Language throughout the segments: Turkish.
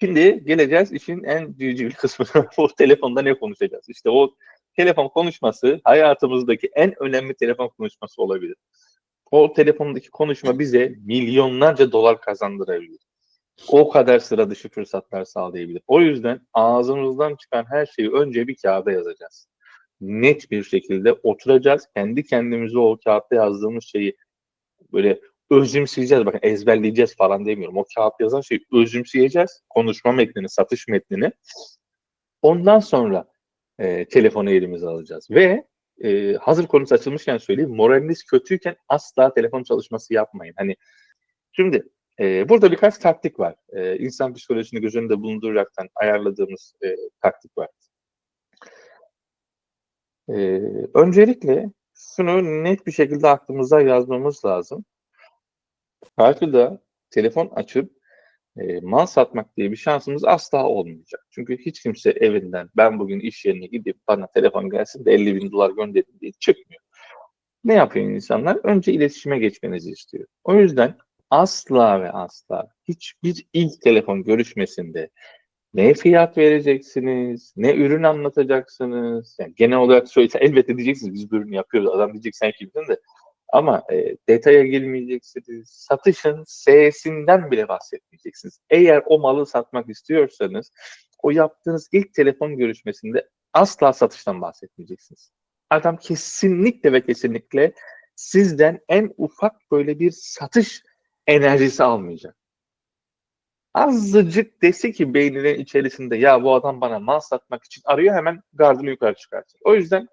Şimdi geleceğiz işin en civciv kısmına. o telefonda ne konuşacağız? İşte o telefon konuşması hayatımızdaki en önemli telefon konuşması olabilir. O telefondaki konuşma bize milyonlarca dolar kazandırabilir. O kadar sıra dışı fırsatlar sağlayabilir. O yüzden ağzımızdan çıkan her şeyi önce bir kağıda yazacağız. Net bir şekilde oturacağız. Kendi kendimize o kağıtta yazdığımız şeyi böyle özümseyeceğiz. Bakın ezberleyeceğiz falan demiyorum. O kağıt yazan şeyi özümseyeceğiz. Konuşma metnini, satış metnini. Ondan sonra e, telefonu elimize alacağız. Ve e, hazır konusu açılmışken söyleyeyim. Moraliniz kötüyken asla telefon çalışması yapmayın. Hani şimdi e, burada birkaç taktik var. E, insan psikolojisini göz önünde bulunduraraktan ayarladığımız e, taktik var. E, öncelikle şunu net bir şekilde aklımıza yazmamız lazım. Karşıda telefon açıp e, mal satmak diye bir şansımız asla olmayacak. Çünkü hiç kimse evinden ben bugün iş yerine gidip bana telefon gelsin de 50 bin dolar gönderin diye çıkmıyor. Ne yapıyor insanlar? Önce iletişime geçmenizi istiyor. O yüzden asla ve asla hiçbir ilk telefon görüşmesinde ne fiyat vereceksiniz, ne ürün anlatacaksınız. Yani genel olarak söylese elbette diyeceksiniz biz bu ürünü yapıyoruz. Adam diyecek sen kimsin de. Ama e, detaya girmeyeceksiniz. Satışın S'sinden bile bahsetmeyeceksiniz. Eğer o malı satmak istiyorsanız o yaptığınız ilk telefon görüşmesinde asla satıştan bahsetmeyeceksiniz. Adam kesinlikle ve kesinlikle sizden en ufak böyle bir satış enerjisi almayacak. Azıcık dese ki beyninin içerisinde ya bu adam bana mal satmak için arıyor hemen gardını yukarı çıkartır. O yüzden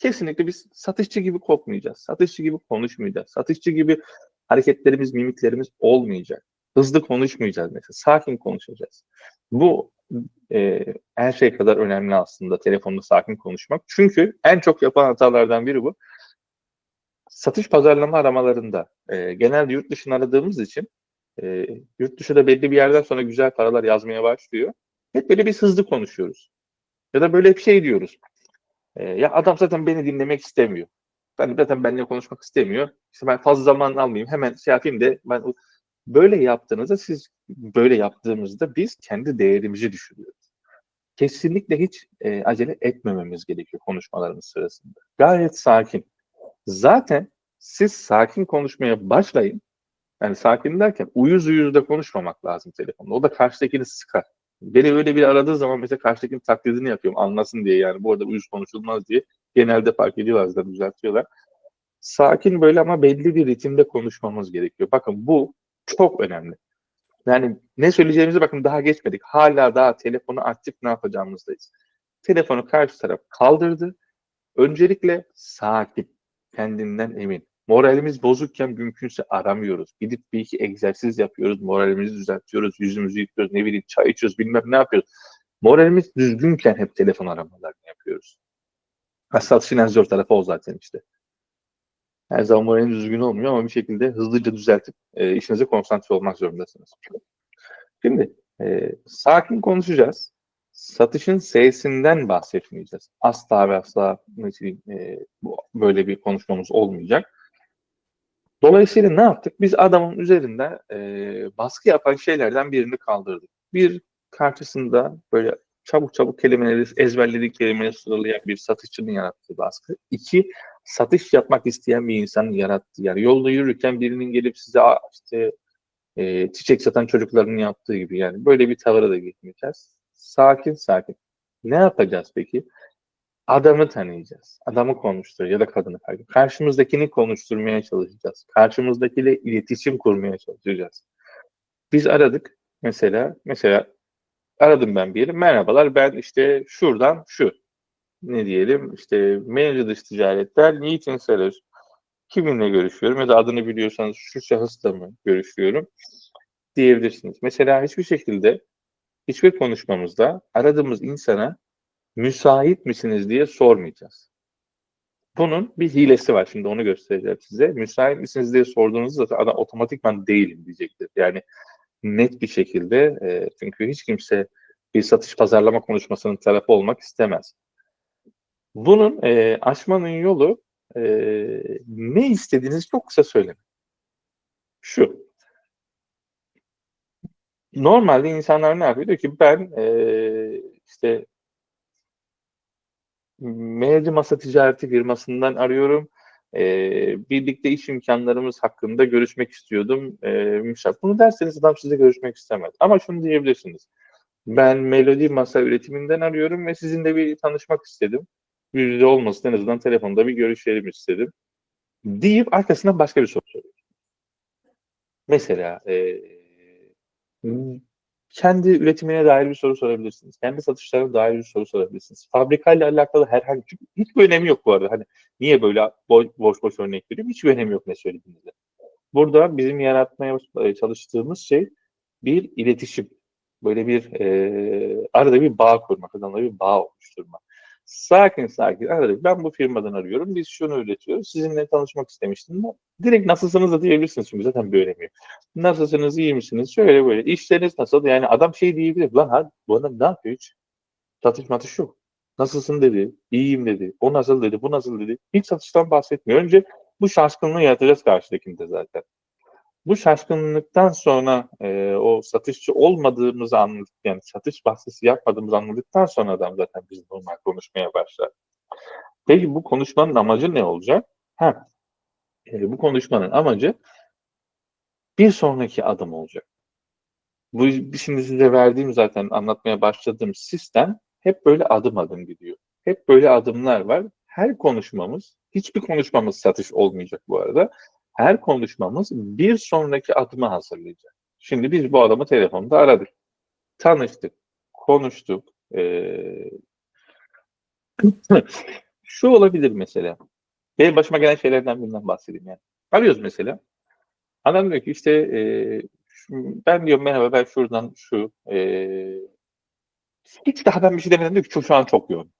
kesinlikle biz satışçı gibi kokmayacağız. Satışçı gibi konuşmayacağız. Satışçı gibi hareketlerimiz, mimiklerimiz olmayacak. Hızlı konuşmayacağız mesela. Sakin konuşacağız. Bu e, her şey kadar önemli aslında telefonda sakin konuşmak. Çünkü en çok yapan hatalardan biri bu. Satış pazarlama aramalarında e, genelde yurt dışını aradığımız için e, yurt dışı da belli bir yerden sonra güzel paralar yazmaya başlıyor. Hep böyle biz hızlı konuşuyoruz. Ya da böyle bir şey diyoruz. E, ya adam zaten beni dinlemek istemiyor. Ben zaten benimle konuşmak istemiyor. İşte ben fazla zaman almayayım. Hemen şey yapayım da ben böyle yaptığınızda siz böyle yaptığımızda biz kendi değerimizi düşürüyoruz. Kesinlikle hiç e, acele etmememiz gerekiyor konuşmalarımız sırasında. Gayet sakin. Zaten siz sakin konuşmaya başlayın. Yani sakin derken uyuz uyuz da konuşmamak lazım telefonda. O da karşıdakini sıkar. Beni öyle bir aradığı zaman mesela karşıdakinin taklidini yapıyorum anlasın diye yani bu arada uyuz konuşulmaz diye genelde fark ediyorlar düzeltiyorlar. Sakin böyle ama belli bir ritimde konuşmamız gerekiyor. Bakın bu çok önemli. Yani ne söyleyeceğimizi bakın daha geçmedik. Hala daha telefonu açtık ne yapacağımızdayız. Telefonu karşı taraf kaldırdı. Öncelikle sakin, kendinden emin. Moralimiz bozukken mümkünse aramıyoruz. Gidip bir iki egzersiz yapıyoruz, moralimizi düzeltiyoruz, yüzümüzü yıkıyoruz, ne bileyim çay içiyoruz, bilmem ne yapıyoruz. Moralimiz düzgünken hep telefon aramalarını yapıyoruz. Satışın en tarafı o zaten işte. Her zaman moraliniz düzgün olmuyor ama bir şekilde hızlıca düzeltip e, işinize konsantre olmak zorundasınız. Şimdi e, sakin konuşacağız. Satışın S'sinden bahsetmeyeceğiz. Asla ve asla e, böyle bir konuşmamız olmayacak. Dolayısıyla ne yaptık? Biz adamın üzerinde e, baskı yapan şeylerden birini kaldırdık. Bir karşısında böyle çabuk çabuk kelimeleri, ezberledik kelimeleri sıralayan bir satışçının yarattığı baskı. İki, satış yapmak isteyen bir insanın yarattığı. Yani yolda yürürken birinin gelip size işte e, çiçek satan çocukların yaptığı gibi yani böyle bir tavıra da gitmeyeceğiz. Sakin sakin. Ne yapacağız peki? Adamı tanıyacağız. Adamı konuştur ya da kadını fark Karşımızdakini konuşturmaya çalışacağız. Karşımızdakiyle iletişim kurmaya çalışacağız. Biz aradık mesela mesela aradım ben bir yeri. Merhabalar ben işte şuradan şu ne diyelim işte manager dış ticaretler niçin seller kiminle görüşüyorum ya da adını biliyorsanız şu şahısla mı görüşüyorum diyebilirsiniz. Mesela hiçbir şekilde hiçbir konuşmamızda aradığımız insana müsait misiniz diye sormayacağız. Bunun bir hilesi var. Şimdi onu göstereceğim size. Müsait misiniz diye sorduğunuzda zaten adam otomatikman değilim diyecektir. Yani net bir şekilde e, çünkü hiç kimse bir satış pazarlama konuşmasının tarafı olmak istemez. Bunun e, aşmanın yolu e, ne istediğinizi çok kısa söylemek. Şu. Normalde insanlar ne yapıyor? Diyor ki ben eee, işte Mevzi Masa Ticareti firmasından arıyorum. Eee, birlikte iş imkanlarımız hakkında görüşmek istiyordum. Eee, müşavir. Bunu derseniz adam size görüşmek istemez. Ama şunu diyebilirsiniz. Ben Melodi Masa üretiminden arıyorum ve sizinle bir tanışmak istedim. Yüz yüze olmasın en azından telefonda bir görüşelim istedim. Deyip arkasından başka bir soru soruyor. Mesela eee, kendi üretimine dair bir soru sorabilirsiniz. Kendi satışlarına dair bir soru sorabilirsiniz. Fabrikayla alakalı herhangi çünkü hiçbir önemi yok bu arada. Hani niye böyle boş boş, örnek veriyorum? Hiçbir önemi yok ne söylediğinizde. Burada bizim yaratmaya çalıştığımız şey bir iletişim. Böyle bir e, arada bir bağ kurmak, adamla bir bağ oluşturmak. Sakin sakin arada ben bu firmadan arıyorum. Biz şunu üretiyoruz. Sizinle tanışmak istemiştim. Direkt nasılsınız da diyebilirsiniz çünkü zaten bir önemi yok. Nasılsınız, iyi misiniz? Şöyle böyle. İşleriniz nasıl? Yani adam şey diyebilir. Lan hadi bu adam ne yapıyor hiç? Satış matış yok. Nasılsın dedi. İyiyim dedi. O nasıl dedi. Bu nasıl dedi. Hiç satıştan bahsetmiyor. Önce bu şaşkınlığı yaratacağız karşıdakinde zaten. Bu şaşkınlıktan sonra e, o satışçı olmadığımızı anladık. Yani satış bahsesi yapmadığımızı anladıktan sonra adam zaten biz normal konuşmaya başlar. Peki bu konuşmanın amacı ne olacak? Ha, e, bu konuşmanın amacı bir sonraki adım olacak. Bu şimdi size verdiğim zaten anlatmaya başladığım sistem hep böyle adım adım gidiyor. Hep böyle adımlar var. Her konuşmamız, hiçbir konuşmamız satış olmayacak bu arada. Her konuşmamız bir sonraki adımı hazırlayacak. Şimdi biz bu adamı telefonda aradık. Tanıştık, konuştuk. Ee... Şu olabilir mesela. Benim başıma gelen şeylerden birinden bahsedeyim yani. Arıyoruz mesela. Adam diyor ki işte e, ben diyorum merhaba ben şuradan şu e, hiç daha ben bir şey demeden diyor ki şu an çok yoğun.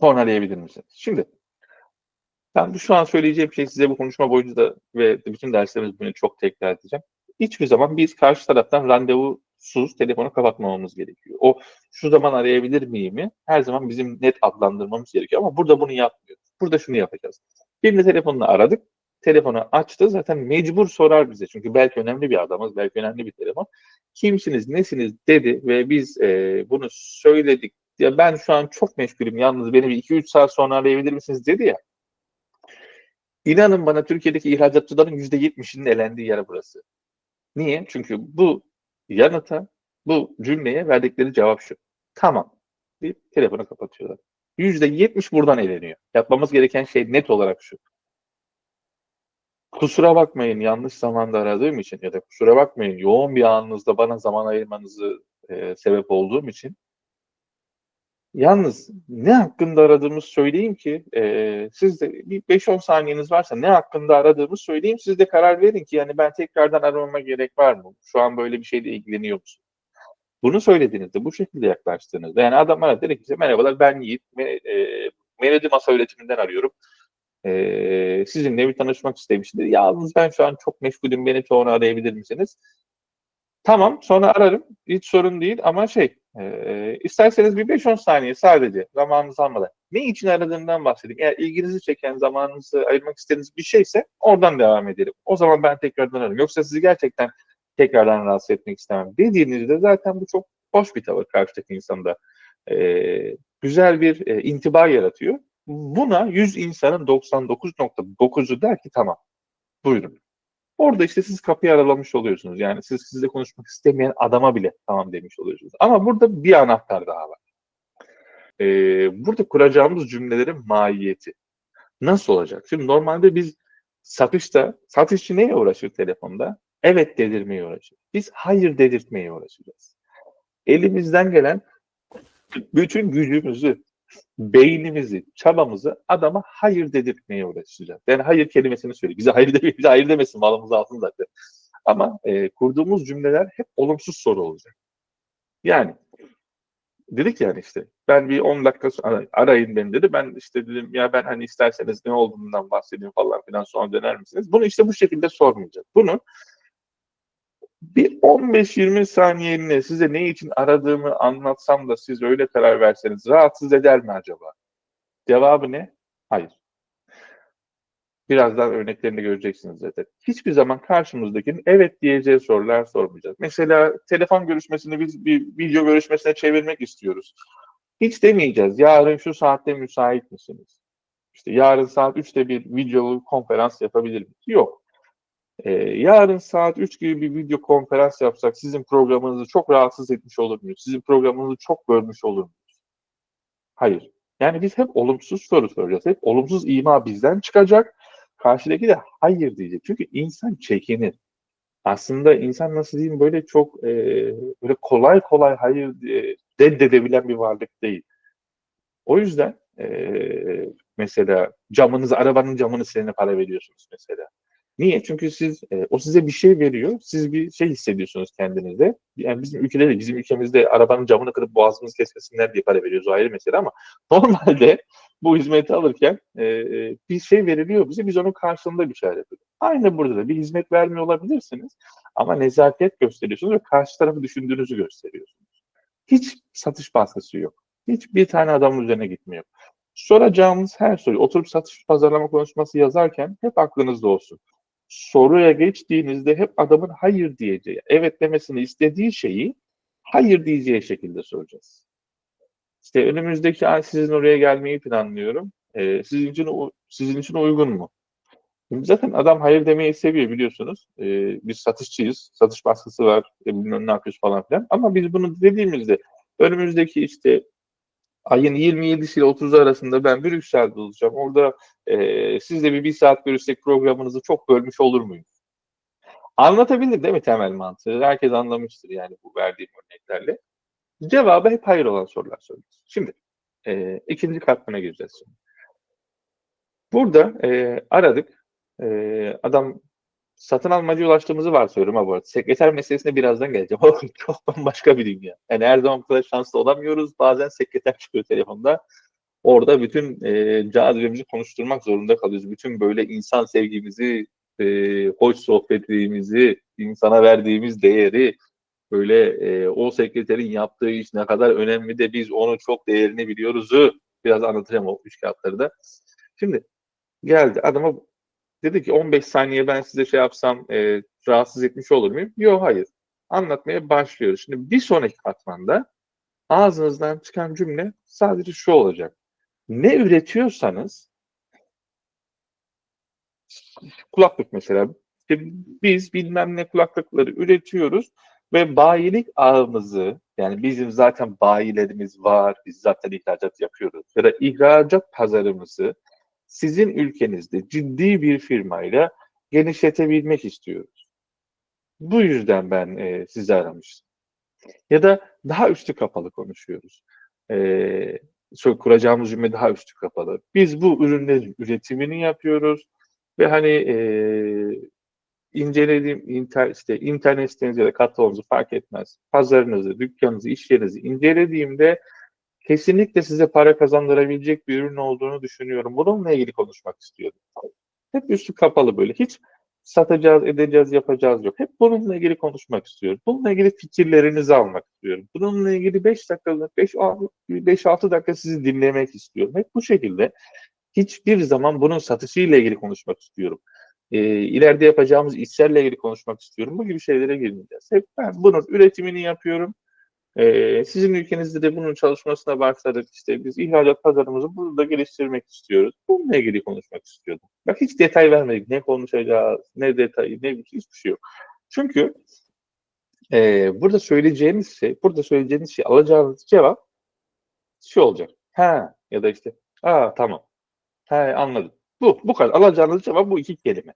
Sonra arayabilir misiniz? Şimdi ben bu şu an söyleyeceğim şey size bu konuşma boyunca da ve bütün derslerimiz bunu çok tekrar edeceğim. Hiçbir zaman biz karşı taraftan randevusuz telefonu kapatmamamız gerekiyor. O şu zaman arayabilir miyim her zaman bizim net adlandırmamız gerekiyor ama burada bunu yapmıyoruz. Burada şunu yapacağız. Birinin telefonunu aradık. Telefonu açtı zaten mecbur sorar bize. Çünkü belki önemli bir adamız, belki önemli bir telefon. Kimsiniz, nesiniz dedi ve biz e, bunu söyledik. Ya ben şu an çok meşgulüm yalnız beni bir 2-3 saat sonra arayabilir misiniz dedi ya. İnanın bana Türkiye'deki ihracatçıların %70'inin elendiği yer burası. Niye? Çünkü bu yanıta, bu cümleye verdikleri cevap şu. Tamam. Bir telefonu kapatıyorlar. %70 buradan eleniyor. Yapmamız gereken şey net olarak şu. Kusura bakmayın yanlış zamanda aradığım için ya da kusura bakmayın yoğun bir anınızda bana zaman ayırmanızı e, sebep olduğum için Yalnız ne hakkında aradığımı söyleyeyim ki e, siz de bir 5-10 saniyeniz varsa ne hakkında aradığımı söyleyeyim siz de karar verin ki yani ben tekrardan aramama gerek var mı? Şu an böyle bir şeyle ilgileniyor musun? Bunu söylediğinizde, bu şekilde yaklaştığınızda yani adam bana dedi ki merhabalar ben Yiğit, me, Masa Üretiminden arıyorum. E, sizinle bir tanışmak istemiştim. Yalnız ben şu an çok meşgulüm, beni sonra arayabilir misiniz? Tamam, sonra ararım. Hiç sorun değil ama şey, e, isterseniz bir 5-10 saniye sadece zamanınızı almadan. Ne için aradığımdan bahsedeyim. Eğer ilginizi çeken, zamanınızı ayırmak istediğiniz bir şeyse oradan devam edelim. O zaman ben tekrardan ararım. Yoksa sizi gerçekten tekrardan rahatsız etmek istemem. Dediğinizde zaten bu çok hoş bir tavır karşıdaki insanda. E, güzel bir e, intiba yaratıyor. Buna 100 insanın 99.9'u der ki tamam. Buyurun. Orada işte siz kapıyı aralamış oluyorsunuz. Yani siz sizle konuşmak istemeyen adama bile tamam demiş oluyorsunuz. Ama burada bir anahtar daha var. Ee, burada kuracağımız cümlelerin mahiyeti. Nasıl olacak? Şimdi normalde biz satışta, satışçı neye uğraşır telefonda? Evet dedirmeye uğraşır. Biz hayır dedirtmeye uğraşacağız. Elimizden gelen bütün gücümüzü, beynimizi, çabamızı adama hayır dedirtmeye uğraşacağız. Yani hayır kelimesini söyle. Bize hayır, de, bize hayır demesin malımızı alsın zaten. Ama e, kurduğumuz cümleler hep olumsuz soru olacak. Yani dedik yani işte ben bir 10 dakika sonra arayın beni dedi. Ben işte dedim ya ben hani isterseniz ne olduğundan bahsedeyim falan filan sonra döner misiniz? Bunu işte bu şekilde sormayacağız. Bunu bir 15-20 saniyeliğine size ne için aradığımı anlatsam da siz öyle karar verseniz rahatsız eder mi acaba? Cevabı ne? Hayır. Birazdan örneklerini göreceksiniz zaten. Hiçbir zaman karşımızdakinin evet diyeceği sorular sormayacağız. Mesela telefon görüşmesini biz bir video görüşmesine çevirmek istiyoruz. Hiç demeyeceğiz. Yarın şu saatte müsait misiniz? İşte yarın saat 3'te bir videolu konferans yapabilir miyiz? Yok. Ee, yarın saat 3 gibi bir video konferans yapsak sizin programınızı çok rahatsız etmiş olur muyuz? Sizin programınızı çok bölmüş olur muyuz? Hayır. Yani biz hep olumsuz soru soracağız. Hep olumsuz ima bizden çıkacak. Karşıdaki de hayır diyecek. Çünkü insan çekinir. Aslında insan nasıl diyeyim böyle çok e, böyle kolay kolay hayır e, reddedebilen bir varlık değil. O yüzden e, mesela camınızı, arabanın camını silene para veriyorsunuz mesela. Niye? Çünkü siz e, o size bir şey veriyor. Siz bir şey hissediyorsunuz kendinizde. Yani bizim ülkede de, bizim ülkemizde arabanın camını kırıp boğazımızı kesmesinler diye para veriyoruz. O ayrı mesele ama normalde bu hizmeti alırken e, bir şey veriliyor bize. Biz onun karşılığında bir şey yapıyoruz. Aynı burada da bir hizmet vermiyor olabilirsiniz. Ama nezaket gösteriyorsunuz ve karşı tarafı düşündüğünüzü gösteriyorsunuz. Hiç satış baskısı yok. Hiç bir tane adamın üzerine gitmiyor. Soracağımız her soru, oturup satış pazarlama konuşması yazarken hep aklınızda olsun soruya geçtiğinizde hep adamın hayır diyeceği, evet demesini istediği şeyi hayır diyeceği şekilde soracağız. İşte önümüzdeki ay sizin oraya gelmeyi planlıyorum. Ee, sizin için sizin için uygun mu? Şimdi zaten adam hayır demeyi seviyor biliyorsunuz. Ee, biz satışçıyız. Satış baskısı var. E, bilmem ne yapıyoruz falan filan. Ama biz bunu dediğimizde önümüzdeki işte ayın 27'si ile 30'u arasında ben Brüksel'de olacağım. Orada e, sizle bir bir saat görüşsek programınızı çok bölmüş olur muyum? Anlatabilir değil mi temel mantığı? Herkes anlamıştır yani bu verdiğim örneklerle. Cevabı hep hayır olan sorular soruyoruz. Şimdi e, ikinci katmana gireceğiz şimdi. Burada e, aradık. E, adam satın almacı ulaştığımızı varsayıyorum ha bu arada. Sekreter meselesine birazdan geleceğim. O çok bambaşka bir dünya. Yani her zaman bu kadar şanslı olamıyoruz. Bazen sekreter çıkıyor telefonda. Orada bütün e, cazibemizi konuşturmak zorunda kalıyoruz. Bütün böyle insan sevgimizi, e, hoş sohbetliğimizi, insana verdiğimiz değeri, böyle e, o sekreterin yaptığı iş ne kadar önemli de biz onu çok değerini biliyoruzu biraz anlatacağım o üç kağıtları da. Şimdi geldi adama dedi ki 15 saniye ben size şey yapsam e, rahatsız etmiş olur muyum? Yok hayır. Anlatmaya başlıyoruz. Şimdi bir sonraki katmanda ağzınızdan çıkan cümle sadece şu olacak. Ne üretiyorsanız kulaklık mesela işte biz bilmem ne kulaklıkları üretiyoruz ve bayilik ağımızı yani bizim zaten bayilerimiz var, biz zaten ihracat yapıyoruz ya da ihracat pazarımızı sizin ülkenizde ciddi bir firmayla genişletebilmek istiyoruz. Bu yüzden ben e, sizi aramıştım. Ya da daha üstü kapalı konuşuyoruz. E, kuracağımız cümle daha üstü kapalı. Biz bu ürünlerin üretimini yapıyoruz ve hani e, incelediğim inter, işte internet sitenizi ya da kataloğunuzu fark etmez. Pazarınızı, dükkanınızı, iş yerinizi incelediğimde kesinlikle size para kazandırabilecek bir ürün olduğunu düşünüyorum. Bununla ilgili konuşmak istiyorum. Hep üstü kapalı böyle. Hiç satacağız, edeceğiz, yapacağız yok. Hep bununla ilgili konuşmak istiyorum. Bununla ilgili fikirlerinizi almak istiyorum. Bununla ilgili 5 dakikalık, 5-6 dakika sizi dinlemek istiyorum. Hep bu şekilde hiçbir zaman bunun satışıyla ilgili konuşmak istiyorum. E, ileride yapacağımız işlerle ilgili konuşmak istiyorum. Bu gibi şeylere girmeyeceğiz. Hep ben bunun üretimini yapıyorum. Ee, sizin ülkenizde de bunun çalışmasına başladık. İşte biz ihracat pazarımızı burada geliştirmek istiyoruz. Bununla ilgili konuşmak istiyordum. Bak hiç detay vermedik. Ne konuşacağız, ne detayı, ne hiçbir şey yok. Çünkü e, burada söyleyeceğiniz şey, burada söyleyeceğiniz şey, alacağınız cevap şu olacak. Ha ya da işte aa tamam. Ha anladım. Bu, bu kadar. Alacağınız cevap bu iki kelime.